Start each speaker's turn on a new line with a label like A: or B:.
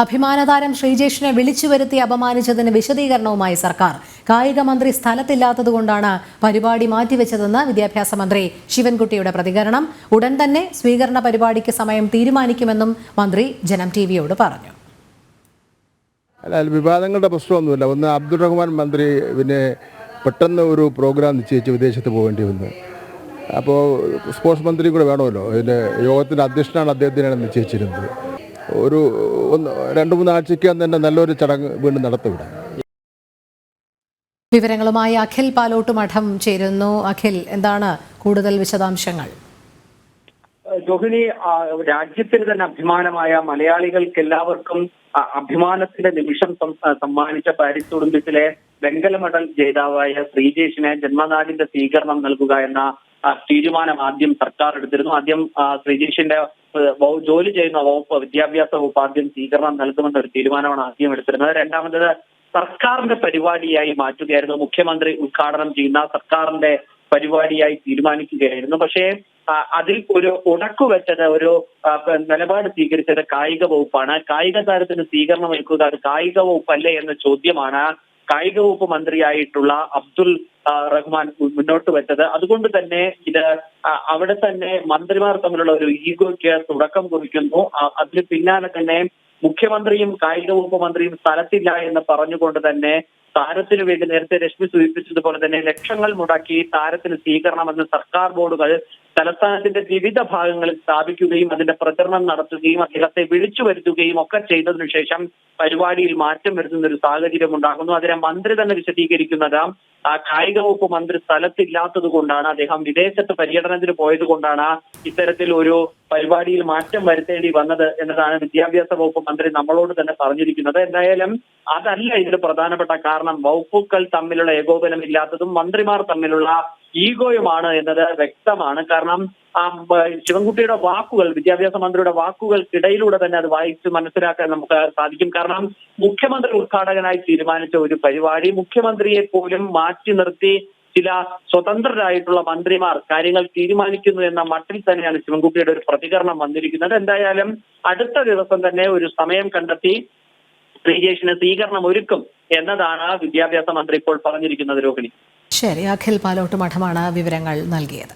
A: അഭിമാനതാരം ശ്രീജേഷിനെ വിളിച്ചു വരുത്തി അപമാനിച്ചതിന് വിശദീകരണവുമായി സർക്കാർ. കായിക മന്ത്രി സ്ഥലത്തില്ലാത്തതുകൊണ്ടാണ് പരിപാടി മാറ്റിവെച്ചതെന്ന് വിദ്യാഭ്യാസ മന്ത്രി ശിവൻകുട്ടിയുടെ പ്രതികരണം. ഉടൻ തന്നെ സ്വീകരണ പരിപാടിക്ക് സമയം തീരുമാനിക്കുമെന്നും മന്ത്രി ജനം ടി വിയോട് പറഞ്ഞു.
B: അല്ല വിവാദങ്ങളുടെ പ്രശ്നമൊന്നുമില്ല. ഒന്ന് അബ്ദുൾ റഹ്മാൻ മന്ത്രി പിന്നെ പെട്ടെന്ന് ഒരു പ്രോഗ്രാം നിശ്ചയിച്ച് വിദേശത്ത് പോകേണ്ടി വന്നു. അപ്പോൾ സ്പോർട്സ് മന്ത്രി കൂടെ വേണമല്ലോ. അതിന്റെ യോഗത്തിന്റെ അധ്യക്ഷനാണ് അദ്ദേഹത്തിനാണ് നിശ്ചയിച്ചിരുന്നത്. ഒരു ഒന്ന് രണ്ട് മൂന്നാഴ്ചയ്ക്ക് തന്നെ നല്ലൊരു ചടങ്ങ് വീണ്ടും നടത്തിവിടാം.
A: വിവരങ്ങളുമായി അഖിൽ പാലോട്ട് മഠം ചേരുന്നു. അഖിൽ എന്താണ് കൂടുതൽ വിശദാംശങ്ങൾ?
C: രോഹിണി ആ, രാജ്യത്തിന് തന്നെ അഭിമാനമായ മലയാളികൾക്ക് എല്ലാവർക്കും അഭിമാനത്തിന്റെ നിമിഷം സമ്മാനിച്ച പാരീസ് ഒളിമ്പിക്സിലെ വെങ്കല മെഡൽ ജേതാവായ ശ്രീജേഷിന് ജന്മനാടിന്റെ സ്വീകരണം നൽകുക എന്ന തീരുമാനം ആദ്യം സർക്കാർ എടുത്തിരുന്നു. ആദ്യം ശ്രീജേഷിന്റെ ജോലി ചെയ്യുന്ന വകുപ്പ് വിദ്യാഭ്യാസ വകുപ്പ് ആദ്യം സ്വീകരണം നൽകുമെന്ന ഒരു തീരുമാനമാണ് ആദ്യം എടുത്തിരുന്നത്. രണ്ടാമത് സർക്കാരിന്റെ പരിപാടിയായി മാറ്റുകയായിരുന്നു. മുഖ്യമന്ത്രി ഉദ്ഘാടനം ചെയ്യുന്ന സർക്കാരിന്റെ പരിപാടിയായി തീരുമാനിക്കുകയായിരുന്നു. പക്ഷേ അതിൽ ഒരു ഉടക്കു വെച്ചത് ഒരു നിലപാട് സ്വീകരിച്ചത് കായിക വകുപ്പാണ്. കായിക താരത്തിന് സ്വീകരണം ഒരുക്കുക അത് കായിക വകുപ്പല്ലേ എന്ന ചോദ്യമാണ്. കായിക വകുപ്പ് മന്ത്രിയായിട്ടുള്ള അബ്ദുൽ റഹ്മാൻ മുന്നോട്ട് വെച്ചത്. അതുകൊണ്ട് തന്നെ ഇത് അവിടെ തന്നെ മന്ത്രിമാർ തമ്മിലുള്ള ഒരു ഈഗോയ്ക്ക് തുടക്കം കുറിക്കുന്നു. അതിന് പിന്നാലെ തന്നെ മുഖ്യമന്ത്രിയും കായിക വകുപ്പ് മന്ത്രിയും സ്ഥലത്തില്ല എന്ന് പറഞ്ഞുകൊണ്ട് തന്നെ താരത്തിനു വേണ്ടി നേരത്തെ രശ്മി സൂചിപ്പിച്ചതുപോലെ തന്നെ ലക്ഷങ്ങൾ മുടക്കി താരത്തിന് സ്വീകരണമെന്ന് സർക്കാർ ബോർഡുകൾ തലസ്ഥാനത്തിന്റെ വിവിധ ഭാഗങ്ങളിൽ സ്ഥാപിക്കുകയും അതിന്റെ പ്രചരണം നടത്തുകയും അദ്ദേഹത്തെ വിളിച്ചു വരുത്തുകയും ഒക്കെ ചെയ്തതിനു ശേഷം പരിപാടിയിൽ മാറ്റം വരുത്തുന്ന ഒരു സാഹചര്യം ഉണ്ടാകുന്നു. അതിനെ മന്ത്രി തന്നെ വിശദീകരിക്കുന്നത്. ആ കായിക വകുപ്പ് മന്ത്രി സ്ഥലത്തില്ലാത്തത് കൊണ്ടാണ് അദ്ദേഹം വിദേശത്ത് പര്യടനത്തിന് പോയത് കൊണ്ടാണ് ഇത്തരത്തിൽ ഒരു പരിപാടിയിൽ മാറ്റം വരുത്തേണ്ടി വന്നത് എന്നതാണ് വിദ്യാഭ്യാസ വകുപ്പ് മന്ത്രി നമ്മളോട് തന്നെ പറഞ്ഞിരിക്കുന്നത്. എന്തായാലും അതല്ല ഇതിന് പ്രധാനപ്പെട്ട കാരണം. വകുപ്പുകൾ തമ്മിലുള്ള ഏകോപനം ഇല്ലാത്തതും മന്ത്രിമാർ തമ്മിലുള്ള ഈഗോയുമാണ് എന്നത് വ്യക്തമാണ്. കാരണം ശിവൻകുട്ടിയുടെ വാക്കുകൾ വിദ്യാഭ്യാസ മന്ത്രിയുടെ വാക്കുകൾക്കിടയിലൂടെ തന്നെ അത് വായിച്ച് മനസ്സിലാക്കാൻ നമുക്ക് സാധിക്കും. കാരണം മുഖ്യമന്ത്രി ഉദ്ഘാടകനായി തീരുമാനിച്ച ഒരു പരിപാടി മുഖ്യമന്ത്രിയെ പോലും മാറ്റി നിർത്തി ചില സ്വതന്ത്രരായിട്ടുള്ള മന്ത്രിമാർ കാര്യങ്ങൾ തീരുമാനിക്കുന്നു എന്ന മട്ടിൽ തന്നെയാണ് ശിവൻകുട്ടിയുടെ ഒരു പ്രതികരണം വന്നിരിക്കുന്നത്. എന്തായാലും അടുത്ത ദിവസം തന്നെ ഒരു സമയം കണ്ടെത്തി ശ്രീജേഷിന് സ്വീകരണം ഒരുക്കും എന്നതാണ് വിദ്യാഭ്യാസ മന്ത്രി ഇപ്പോൾ പറഞ്ഞിരിക്കുന്നത് രോഹിണി.
A: ശരി അഖിൽ പാലോട്ട് മഠമാണ് വിവരങ്ങൾ നൽകിയത്.